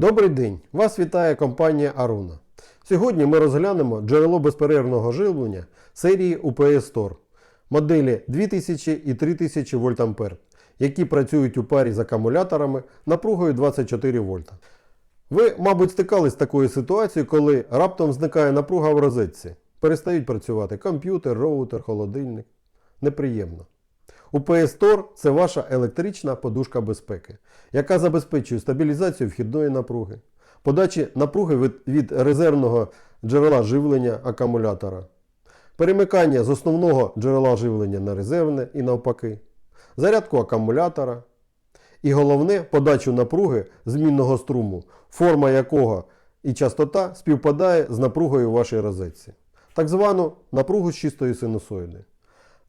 Добрий день! Вас вітає компанія Аруна. Сьогодні ми розглянемо джерело безперервного живлення серії UPS Store моделі 2000 і 3000 вольтампер, які працюють у парі з акумуляторами напругою 24 вольта. Ви, мабуть, стикались з такою ситуацією, коли раптом зникає напруга в розетці. Перестають працювати комп'ютер, роутер, холодильник. Неприємно. UPS Store – це ваша електрична подушка безпеки, яка забезпечує стабілізацію вхідної напруги, подачі напруги від, від резервного джерела живлення акумулятора, перемикання з основного джерела живлення на резервне і навпаки, зарядку акумулятора і головне подачу напруги змінного струму, форма якого і частота співпадає з напругою у вашій розетці, так звану напругу з чистої синусоїди.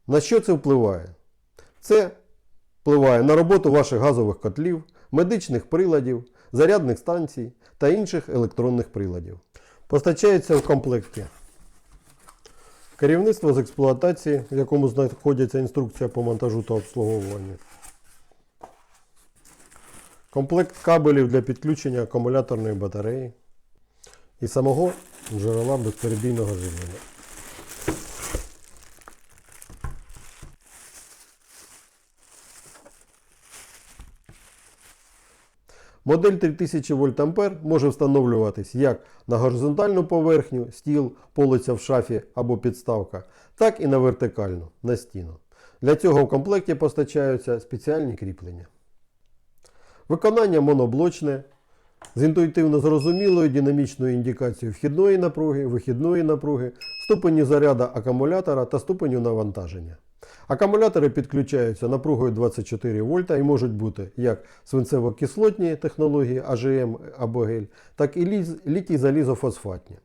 На що це впливає? Це впливає на роботу ваших газових котлів, медичних приладів, зарядних станцій та інших електронних приладів. Постачається в комплекті керівництво з експлуатації, в якому знаходиться інструкція по монтажу та обслуговуванню. Комплект кабелів для підключення акумуляторної батареї і самого джерела безперебійного живлення. Модель 3000 вольтампер може встановлюватись як на горизонтальну поверхню, стіл, полиця в шафі або підставка, так і на вертикальну на стіну. Для цього в комплекті постачаються спеціальні кріплення. Виконання моноблочне з інтуїтивно зрозумілою динамічною індикацією вхідної напруги, вихідної напруги, ступеню заряду акумулятора та ступеню навантаження. Акумулятори підключаються напругою 24 вольта і можуть бути як свинцево-кислотні технології АЖМ або гель, так і літій-залізофосфатні.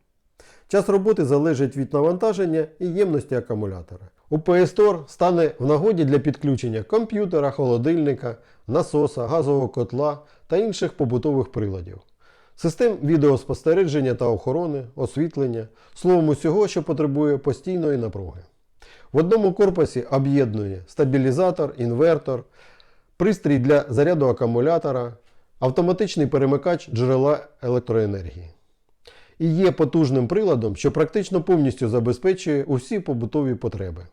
Час роботи залежить від навантаження і ємності акумулятора. UPS Store стане в нагоді для підключення комп'ютера, холодильника, насоса, газового котла та інших побутових приладів. Систем відеоспостереження та охорони, освітлення, словом усього, що потребує постійної напруги. В одному корпусі об'єднує стабілізатор, інвертор, пристрій для заряду акумулятора, автоматичний перемикач джерела електроенергії. І є потужним приладом, що практично повністю забезпечує усі побутові потреби.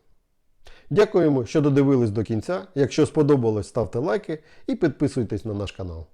Дякуємо, що додивились до кінця. Якщо сподобалось, ставте лайки і підписуйтесь на наш канал.